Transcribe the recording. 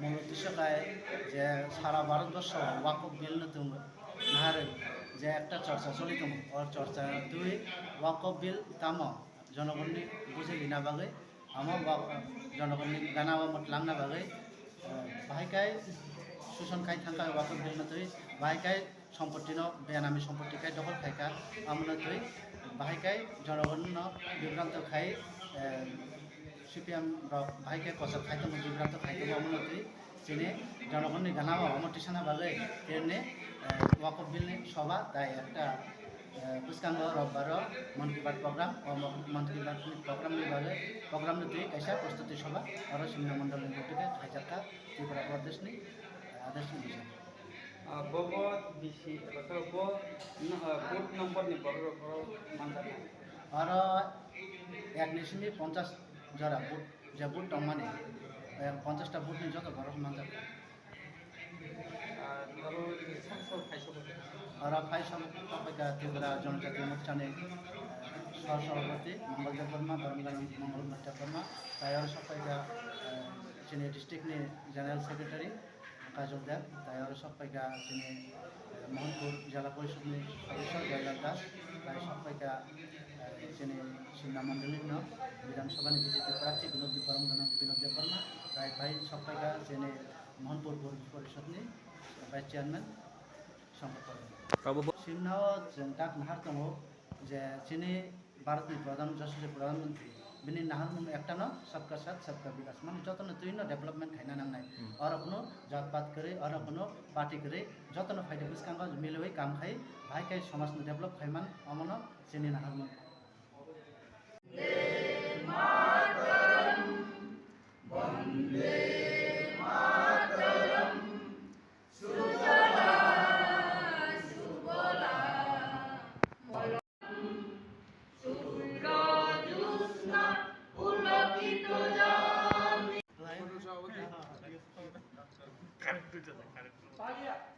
মূল উদ্দেশ্যটায় যে সারা ভারতবর্ষ ওয়াকফ বিল নতুন নাহারে যে একটা চর্চা চলিত ওর চর্চা দুই ওয়াকফ বিল তাম জনগণনি বুঝে লিনা বাগै আমার জনগণনি গানা লাংনা বাগै। বাহাইকাই শোষণ খাই থাকা ওয়াকফ বিল নতুই বাহাইকাই সম্পত্তি ন বেনামি সম্পত্তি খাই দখল খাইকা আমন তুই। বাহাইকাই জনগণ বিভ্রান্ত খাই সিপিএম বাহাইকাই কসব খাইতো বিভ্রান্ত তুই চিনি জনগণনি গানা আমার টিসানা বাগै তেরনে ওয়াকফ বিল সভা তাই একটা পুষ্কাঙ্গ রোববার মন কি বাত প্রোগ্রাম ও মন কি বাত প্রোগ্রামনি বাগে প্রোগ্রামনি দুই কাইসা প্রস্তুতি সভা আর সিংহ মন্ডলের গতিকে খাইজাকা Tripura bisi atau bo boot nomor ni baru baru mantap আর এক নিশিনি পঞ্চাশ যারা বুট যে বুট মানে পঞ্চাশটা বুট নিয়ে যত ঘর মান যাবে আর ফাই সবাইকা ত্রিপুরা জনজাতি অনুষ্ঠানে। সহ সভাপতি মঙ্গল দেব বর্মা বরমগান মঙ্গল নাট্য বর্মা তাই আর সবাইকা যিনি ডিস্ট্রিক্টনি জেনারেল সেক্রেটারি কাজল দেব তাই আর সবাইকা যিনি মোহনপুর জেলা পরিষদনি সদস্য জয়লাল দাস তাই সবাইকা যিনি সিমলা মন্ডলীর ন বিধানসভানি বিজেপি প্রার্থী বিনোদ দেব বর্মা তাই ভাই জেনে মোহনপুর পরিষদ নিয়ে ভাইস চেয়ারম্যান সম্পর্ক সিমনাও ডাক নাহার তঙ্গ যে চিনি ভারতের প্রধান যশস্বী প্রধানমন্ত্রী বিনি নাহার মুন একটা ন সবকা সাথ সবকা বিকাশ। মানে যত না তুই না ডেভেলপমেন্ট খাইনা নাম নাই। আর কোনো জাতপাত করে আর কোনো পার্টি করে যত না ফাইদা বুঝ মিলে হয়ে কাম খাই ভাই খাই সমাজ ডেভেলপ খাইমান অমন চিনি নাহার মুন। ನಡೀತದೆ ಕಾರ್ಯಕ್ರಮ